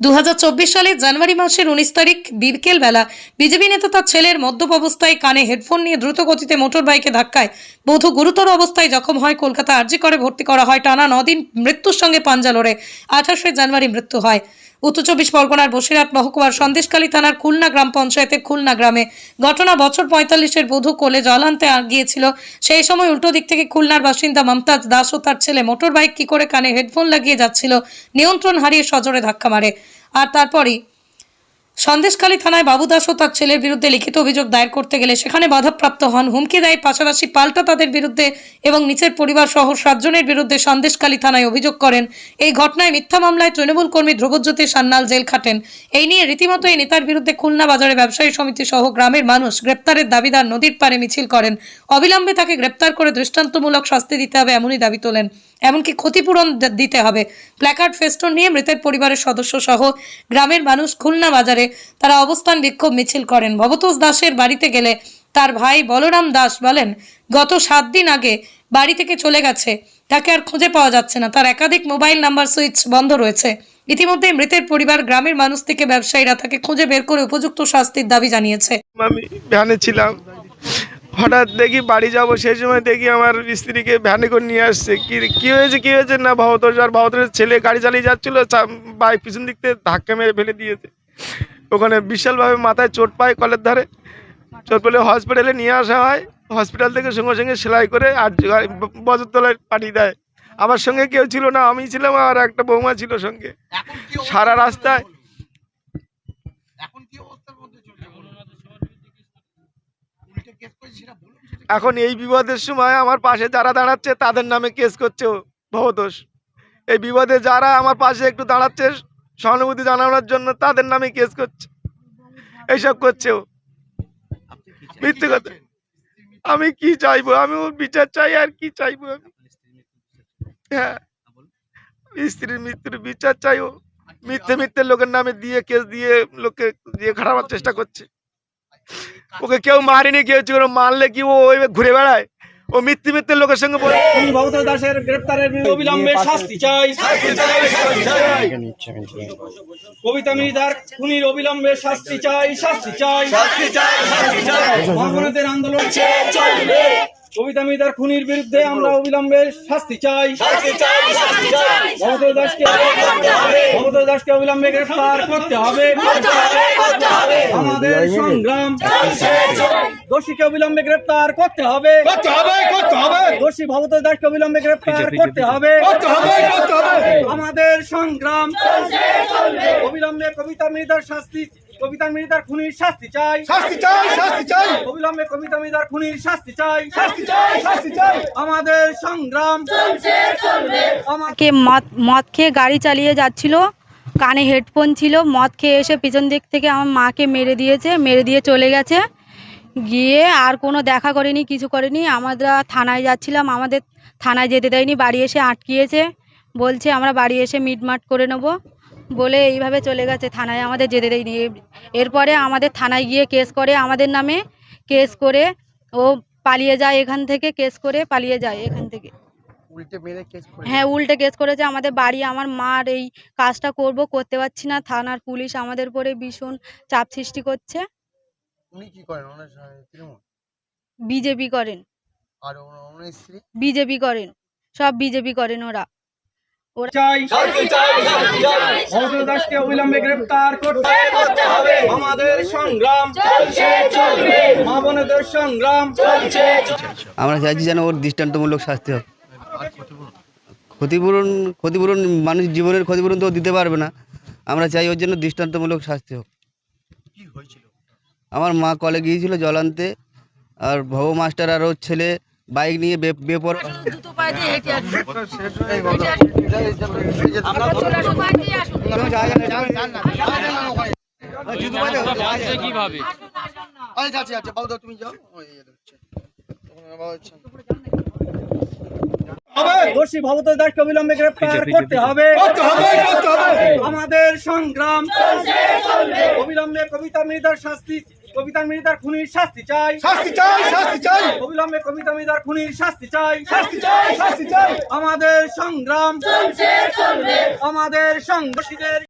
দু হাজার চব্বিশ সালের জানুয়ারি মাসের উনিশ তারিখ বিকেল বেলা বিজেপি নেতা তার ছেলের মদ্যপ অবস্থায় কানে হেডফোন নিয়ে দ্রুত গতিতে মোটর বাইকে ধাক্কায়। বধূ গুরুতর অবস্থায় জখম হয়, কলকাতা আর্জি করে ভর্তি করা হয়। টানা নদিন মৃত্যুর সঙ্গে পাঞ্জা লড়ে। আঠাশে জানুয়ারি মৃত্যু হয়। উত্তর চব্বিশ পরগনার বসিরহাট মহকুমার সন্দেশকালী থানার খুলনা গ্রাম পঞ্চায়েতের খুলনা গ্রামে ঘটনা বছর পঁয়তাল্লিশের বধূ কোলে জল আনতে গিয়েছিল। সেই সময় উল্টো দিক থেকে খুলনার বাসিন্দা মমতাজ দাস ও তার ছেলে মোটর বাইক কি করে কানে হেডফোন লাগিয়ে যাচ্ছিল, নিয়ন্ত্রণ হারিয়ে সজোরে ধাক্কা মারে। আর তারপরই সন্দেশখালী থানায় বাবু দাস ও তার ছেলের বিরুদ্ধে লিখিত অভিযোগ দায়ের করতে গেলে সেখানে বাধাপ্রাপ্ত হন। হুমকি দেয় পাশাপাশি পাল্টা তাদের বিরুদ্ধে এবং নিচের পরিবার সহ সাতজনের বিরুদ্ধে সন্দেশখালী থানায় অভিযোগ করেন। এই ঘটনায় মিথ্যা মামলায় তৃণমূল কর্মী ধ্রুবজ্যোতি সান্যাল জেল খাটেন। এই নিয়ে রীতিমতো এই নেতার বিরুদ্ধে খুলনা বাজারে ব্যবসায়ী সমিতি সহ গ্রামের মানুষ গ্রেপ্তারের দাবিদার নদীর পারে মিছিল করেন। অবিলম্বে তাকে গ্রেপ্তার করে দৃষ্টান্তমূলক শাস্তি দিতে হবে, এমনই দাবি তোলেন। এমনকি ক্ষতিপূরণ দিতে হবে। প্ল্যাকার্ড, ফেস্টুন নিয়ে মৃতের পরিবারের সদস্য সহ গ্রামের মানুষ খুলনা বাজারে তারা অবস্থান বিক্ষোভ মিছিল করেন। ভবতোষ দাসের বাড়িতে গেলে তার ভাই বলরাম দাস বলেন, গত সাত দিন আগে বাড়ি থেকে চলে গেছে। তাকে আর খুঁজে পাওয়া যাচ্ছে না। তার একাধিক মোবাইল নাম্বার সুইচ বন্ধ রয়েছে। ইতিমধ্যে মৃতের পরিবার গ্রামের মানুষ থেকে ব্যবসায়ীরা তাকে খুঁজে বের করে উপযুক্ত শাস্তির দাবি জানিয়েছে। আমি ভ্যানে ছিলাম। হঠাৎ দেখি বাড়ি যাব সেই সময় দেখি আমার স্ত্রীকে ভ্যানে করে নিয়ে আসছে। কি কি হয়েছে কি হয়েছে? না ভবতোষ আর ভবতোষের ছেলে গাড়ি চালিয়ে যাচ্ছিল বাইক পিছন দিক থেকে ধাক্কা মেরে ফেলে দিয়েছে। ওখানে বিশালভাবে মাথায় চোট পায় কলের ধারে। চোট পেলে হসপিটালে নিয়ে আসা হয়। হসপিটাল থেকে সঙ্গে সঙ্গে সেলাই করে আর বজরতলায় পাঠিয়ে দেয়। আমার সঙ্গে কেউ ছিল না আমি ছিলাম আর একটা বৌমা ছিল সঙ্গে। এখন কি সারা রাস্তায় এখন কি অবস্থার মধ্যে চলছে উল্টে কেস করেছে সেটা বলুন সেটা এখন এই বিপদের সময় আমার পাশে যারা দাঁড়াচ্ছে তাদের নামে কেস করছে ও, ভবতোষ। এই বিপদে যারা আমার পাশে একটু দাঁড়াচ্ছে সহানুভূতি জানানোর জন্য তাদের নামে কেস করছে। এইসব করছে মিথ্যে কথা। আমি কি চাইব? আমি ওর বিচার চাই আর কি চাইব আমি? হ্যাঁ। স্ত্রীর মৃত্যুর বিচার চাই ও। মিথ্যে মিথ্যে লোকের নামে দিয়ে কেস দিয়ে লোককে দিয়ে খারাপের চেষ্টা করছে। ওকে কেউ মারেনি কেউ চুরো মারলে কি ও ওই ঘুরে বেড়ায়? ও মিথ্যে মিথ্যে লোকের সঙ্গে বলে ভগত দাসের গ্রেপ্তারের অবিলম্বে শাস্তি চাই। কবিতা মিনিদার খুনির অবিলম্বে শাস্তি চাই শাস্তি চাই। শাস্তি চাই শাস্তি চাই। ভগবানের আন্দোলন কবিতা মিনিদার খুনির বিরুদ্ধে আমরা অবিলম্বে শাস্তি চাই। ভবত দাসকে ভবত দাসকে অবিলম্বে গ্রেফতার করতে হবে। আমাদের সংগ্রাম। দোষীকে অবিলম্বে গ্রেপ্তার করতে হবে। দোষী ভবত দাসকে অবিলম্বে গ্রেপ্তার করতে হবে। আমাদের সংগ্রাম। অবিলম্বে কবিতা মৃদার শাস্তি কবিতা খুনির শাস্তি চাই। শাস্তি চাই শাস্তি চাই। অবিলম্বে কবিতা খুনির শাস্তি চাই। শাস্তি চাই শাস্তি চাই। আমাদের সংগ্রাম আমাকে কে মদ মদ খেয়ে গাড়ি চালিয়ে যাচ্ছিল কানে হেডফোন ছিল মদ খেয়ে এসে পিছন দিক থেকে আমার মাকে মেরে দিয়েছে মেরে দিয়ে চলে গেছে। গিয়ে আর কোনো দেখা করেনি কিছু করেনি। আমরা থানায় যাচ্ছিলাম আমাদের থানায় যেতে দেয়নি বাড়ি এসে আটকিয়েছে। বলছে আমরা বাড়ি এসে মিটমাট করে নেব। বলে এইভাবে চলে গেছে থানায় আমাদের যেতে দেয়নি। এর- এরপরে আমাদের থানায় গিয়ে কেস করে আমাদের নামে কেস করে ও পালিয়ে যায় এখান থেকে কেস করে পালিয়ে যায় এখান থেকে। হ্যাঁ উল্টে কেস করেছে আমাদের বাড়ি আমার মার এই কাজটা করব করতে পারছি না থানার পুলিশ আমাদের উপরে ভীষণ চাপ সৃষ্টি করছে। বিজেপি করেন। বিজেপি করেন সব বিজেপি করেন ওরা। দাসকে অবিলম্বে গ্রেফতার করতে হবে। আমাদের সংগ্রাম মা বোনেদের সংগ্রাম আমরা চাইছি যেন ওর দৃষ্টান্তমূলক শাস্তি হোক। ক্ষতিপূরণ ক্ষতিপূরণ মানুষ জীবনের ক্ষতিপূরণ তো দিতে পারবে না। আমরা চাই ওর জন্য দৃষ্টান্তমূলক শাস্তি হোক। আমার মা কলে গিয়েছিল জল আনতে আর ভব মাস্টার আর ওর ছেলে বাইক নিয়ে বেপর কীভাবে আচ্ছা আচ্ছা বাবু তুমি যাও দোষী ভবত দাসকে অবিলম্বে গ্রেফতার করতে হবে। আমাদের সংগ্রাম অবিলম্বে কবিতা মৃদার শাস্তি কবিতা মৃদার খুনির শাস্তি চাই। শাস্তি চাই শাস্তি চাই। অবিলম্বে কবিতা মৃদার খুনির শাস্তি চাই। শাস্তি চাই শাস্তি চাই। আমাদের সংগ্রাম আমাদের সংঘর্ষীদের